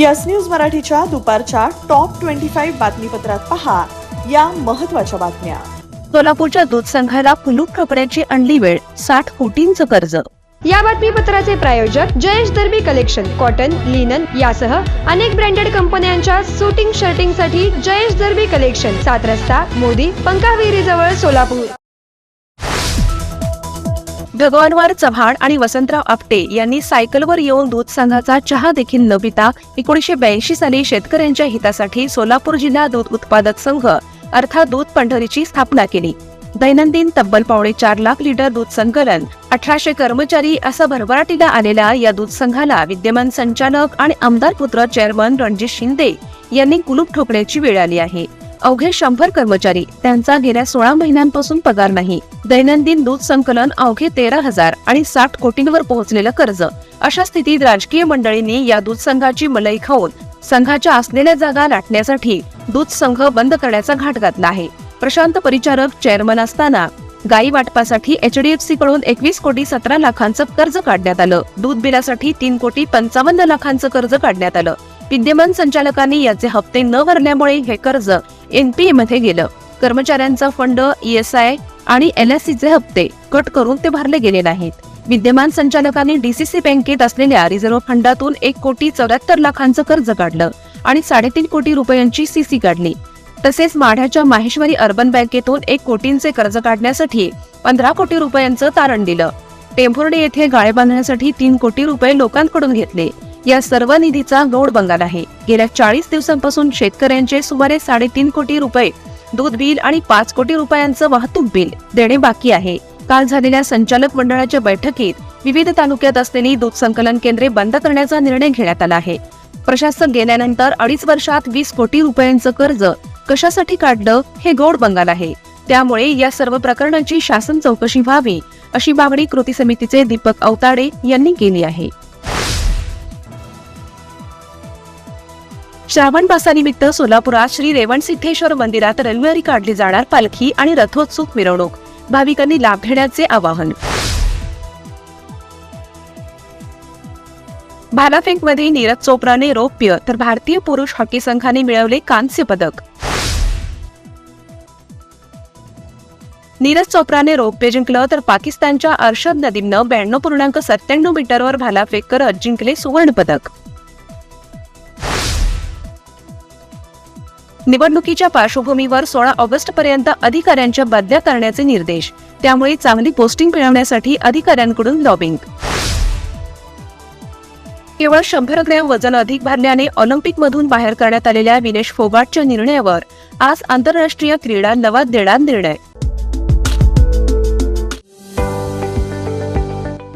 Yes news मराठीच्या दुपारच्या top twenty five बातमीपत्रात पहा या महत्त्वाच्या बातम्या. सोलापूरच्या दूध संघाला कुलूप ठोकण्याची आणली वेळ साठ कोटींचं कर्ज. या बातमीपत्राचे प्रायोजक Jayesh Darbi collection cotton linen यासह अनेक ब्रँडेड कंपन्यांच्या सुटिंग शर्टिंगसाठी जयेश दर्बी कलेक्शन सात रस्ता मोदी पंकाविहिरी जवळ सोलापूर. भगवानवार चव्हाण आणि वसंतराव आपटे यांनी सायकलवर येऊन दूध संघाचा चहा देखील न पिता एकोणीशे ब्याऐंशी साली शेतकऱ्यांच्या हितासाठी सोलापूर जिल्हा दूध उत्पादक संघ अर्थात दूध पंढरीची स्थापना केली. दैनंदिन तब्बल पावणे चार लाख लिटर दूध संकलन अठराशे कर्मचारी असा भरभराटीला आलेल्या या दूध संघाला विद्यमान संचालक आणि आमदार पुत्र चेअरमन रणजित शिंदे यांनी कुलूप ठोकण्याची वेळ आली आहे. अवघे शंभर कर्मचारी त्यांचा गेल्या सोळा महिन्यांपासून पगार नाही. दैनंदिन दूध संकलन अवघे तेरा हजार आणि साठ कोटींवर पोहोचलेलं कर्ज. अशा स्थितीत राजकीय मंडळींनी या दूध संघाची मलई खाऊन संघाच्या असलेल्या जागा लाटण्यासाठी दूध संघ बंद करण्याचा घाट घातला आहे. प्रशांत परिचारक चेअरमन असताना गाई वाटपासाठी एचडीएफसी कडून एकवीस कोटी सतरा लाखांचं कर्ज काढण्यात आलं. दूध बिलासाठी तीन कोटी पंचावन्न लाखांचं कर्ज काढण्यात आलं. विद्यमान संचालकांनी याचे हप्ते न भरल्यामुळे हे कर्ज एनपीए मध्ये गेलं. कर्मचाऱ्यांचा फंड ईएसआय आणि एलएससीचे हप्ते कट करून ते भरले गेले नाहीत. विद्यमान संचालकांनी डीसीसी बँकेत असलेल्या रिझर्व्ह फंडातून एक कोटी चौऱ्याहत्तर लाखांचं कर्ज काढलं आणि साडेतीन कोटी रुपयांची सीसी काढली. तसेच माढ्याच्या माहेश्वरी अर्बन बँकेतून एक कोटींचे कर्ज काढण्यासाठी पंधरा कोटी रुपयांचं तारण दिलं. टेंभुर्णी येथे गाळे बांधण्यासाठी तीन कोटी रुपये लोकांकडून घेतले. या सर्व निधीचा गौड बंगाल आहे. गेल्या चाळीस दिवसांपासून शेतकऱ्यांचे सुमारे साडेतीन कोटी रुपये दूध बिल आणि पाच कोटी रुपयांचं वाहतूक बिल देणे बाकी आहे. काल झालेल्या संचालक मंडळाच्या बैठकीत विविध तालुक्यात असलेली दूध संकलन केंद्रे बंद करण्याचा निर्णय घेण्यात आला आहे. प्रशासक गेल्यानंतर अडीच वर्षात वीस कोटी रुपयांचं कर्ज कशासाठी काढलं हे गोड बंगाल आहे. त्यामुळे या सर्व प्रकरणाची शासन चौकशी व्हावी अशी मागणी कृती समितीचे दीपक अवताडे यांनी केली आहे. श्रावण मासानिमित्त सोलापुरात श्री रेवण सिद्धेश्वर मंदिरात रविवारी काढली जाणार पालखी आणि रथोत्सुक मिरवणूक. भाविकांनी लाभ घेण्याचे आवाहन. भालाफेकमध्ये नीरज चोप्राने रौप्य तर भारतीय पुरुष हॉकी संघाने मिळवले कांस्य पदक. नीरज चोप्राने रौप्य जिंकलं तर पाकिस्तानच्या अर्शद नदीमनं ब्याण्णव पूर्णांक सत्त्याण्णव मीटरवर भालाफेक करत जिंकले सुवर्णपदक निवडणुकीच्या पार्श्वभूमीवर सोळा ऑगस्ट पर्यंत अधिकाऱ्यांच्या बदल्या करण्याचे निर्देश. त्यामुळे चांगली पोस्टिंग मिळवण्यासाठी अधिकाऱ्यांकडून लॉबिंग. केवळ शंभर ग्रॅम वजन अधिक भरल्याने ऑलिम्पिकमधून बाहेर करण्यात आलेल्या विनेश फोगाटच्या निर्णयावर आज आंतरराष्ट्रीय क्रीडा लवाद देणार निर्णय.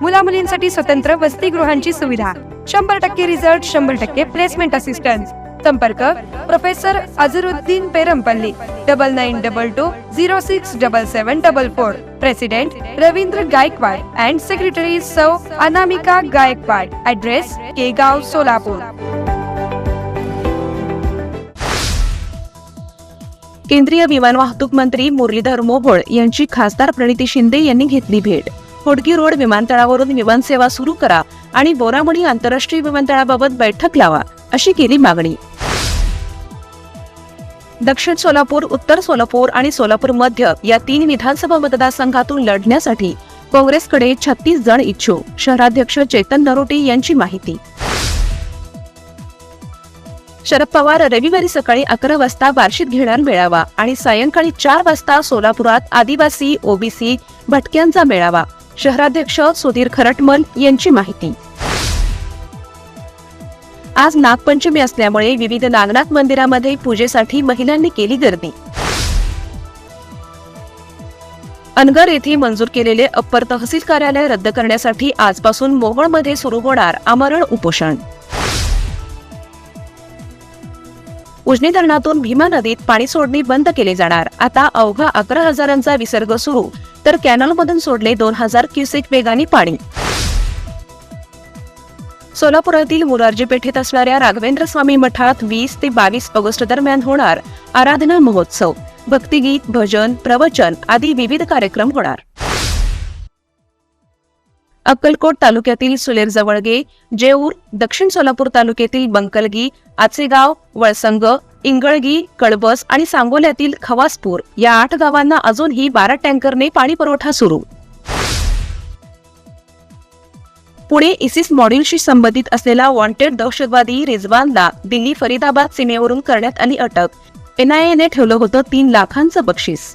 मुला मुलींसाठी स्वतंत्र वसतिगृहांची सुविधा. शंभर टक्के रिझल्ट शंभर टक्के प्लेसमेंट असिस्टन्स संपर्क professor Azharuddin Perampalli double nine double two zero six double seven double four president Ravindra Gaikwad and secretary सौ अनामिका गायकवाड ऍड्रेस केगाव सोलापूर केंद्रीय विमान वाहतूक मंत्री मुरलीधर मोहोळ यांची खासदार प्रणिती शिंदे यांनी घेतली भेट. होडगी रोड विमानतळावरून विमानसेवा सुरू करा आणि बोरामणी आंतरराष्ट्रीय विमानतळाबाबत बैठक लावा अशी केली मागणी. दक्षिण सोलापूर उत्तर सोलापूर आणि सोलापूर मध्य या तीन विधानसभा मतदारसंघातून लढण्यासाठी काँग्रेसकडे छत्तीस जण इच्छुक शहराध्यक्ष चेतन नरोटे यांची माहिती. शरद पवार रविवारी सकाळी अकरा वाजता बार्शीत घेणार मेळावा आणि सायंकाळी चार वाजता सोलापुरात आदिवासी ओबीसी भटक्यांचा मेळावा. शहराध्यक्ष सुधीर खरटमल यांची माहिती. आज नागपंचमी असल्यामुळे विविध नागनाथ मंदिरामध्ये पूजेसाठी महिलांनी केली गर्दी. अनगर येथे मंजूर केलेले अप्पर तहसील कार्यालय रद्द करण्यासाठी आजपासून मोहोळमध्ये सुरू होणार आमरण उपोषण. उजनी धरणातून भीमा नदीत पाणी सोडणी बंद केले जाणार. आता अवघा अकरा हजारांचा विसर्ग सुरू. तर कॅनलमधून सोडले दोन हजार क्युसेक वेगाने पाणी. सोलापुरातील मुरारजी पेठेत असणाऱ्या राघवेंद्र स्वामी मठात वीस ते बावीस ऑगस्ट दरम्यान होणार आराधना महोत्सव. भक्तिगीत भजन प्रवचन आदी विविध कार्यक्रम होणार. अक्कलकोट तालुक्यातील सुलेर जवळगे जेऊर दक्षिण सोलापूर तालुक्यातील बंकलगी आचेगाव वळसंग इंगळगी कळबस आणि सांगोल्यातील खवासपूर या आठ गावांना अजूनही बारा टँकरने पाणी पुरवठा सुरू. पुणे इसिस मॉड्यूलशी संबंधित असलेला वॉन्टेड दहशतवादी रिजवानला दिल्ली फरीदाबाद सीमेवरून करण्यात आली अटक. एनआयएने ठेवलं होतं तीन लाखांचं बक्षीस.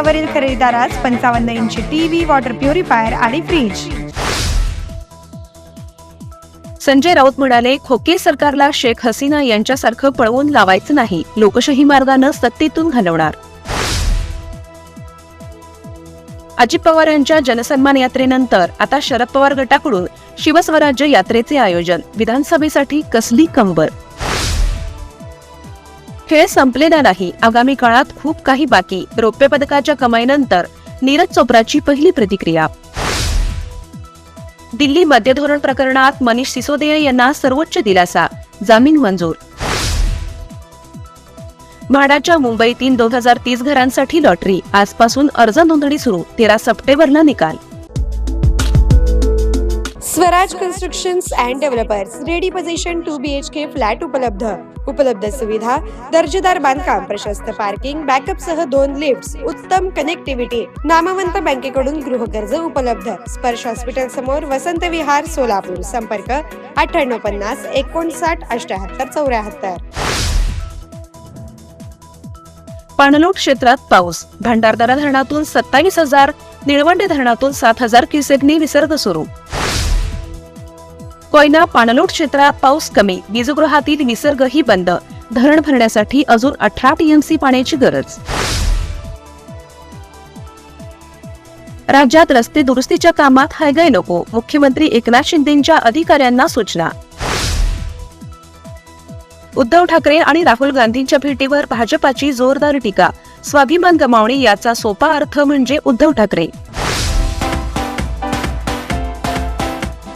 फुटावरील खरेदीदारास पंचावन्न इंची टीव्ही वॉटर प्युरिफायर आणि फ्रीज संजय राऊत म्हणाले खोके सरकारला शेख हसीना यांच्यासारखं पळवून लावायचं नाही. लोकशाही मार्गानं सत्तेतून घालवणार. अजित पवार यांच्या जनसन्मान यात्रेनंतर आता शरद पवार गटाकडून शिवस्वराज्य यात्रेचे आयोजन. विधानसभेसाठी कसली कंबर? खेळ संपलेला नाही. आगामी काळात खूप काही बाकी. रौप्य पदकाच्या कमाईनंतर नीरज चोप्राची पहिली प्रतिक्रिया. दिल्ली मध्यधोरण प्रकरणात मनीष सिसोदिया यांना सर्वोच्च दिलासा. जामीन मंजूर. म्हाडाच्या मुंबईतील दोन हजार तीस घरांसाठी लॉटरी. आजपासून अर्ज नोंदणी सुरू. तेरा सप्टेंबरला निकाल. Swaraj constructions and developers ready position two B H K flat उपलब्ध उपलब्ध सुविधा दर्जेदार बांधकाम प्रशस्त पार्किंग बॅकअप सह दोन लिफ्ट उत्तम कनेक्टिव्हिटी नामवंत बँकेकडून गृहकर्ज उपलब्ध स्पर्श हॉस्पिटल समोर वसंत विहार सोलापूर संपर्क अठ्ठ्याण्णव पन्नास एकोणसाठ अठ्याहत्तर चौऱ्याहत्तर पाणलोट क्षेत्रात पाऊस. भंडारदरा धरणातून सत्तावीस हजार निळवंडे धरणातून सात हजार क्युसेकनी विसर्ग सुरू. कोयना पाणलोट क्षेत्रात पाऊस कमी वीजगृहातील विसर्गही बंद. धरण भरण्यासाठी अजून अठरा टीएमसी पाण्याची गरज. राज्यात रस्ते दुरुस्तीच्या कामात हायगाय नको मुख्यमंत्री एकनाथ शिंदेच्या अधिकाऱ्यांना सूचना. उद्धव ठाकरे आणि राहुल गांधींच्या भेटीवर भाजपाची जोरदार टीका स्वाभिमान गमावणे याचा सोपा अर्थ म्हणजे Uddhav Thackeray.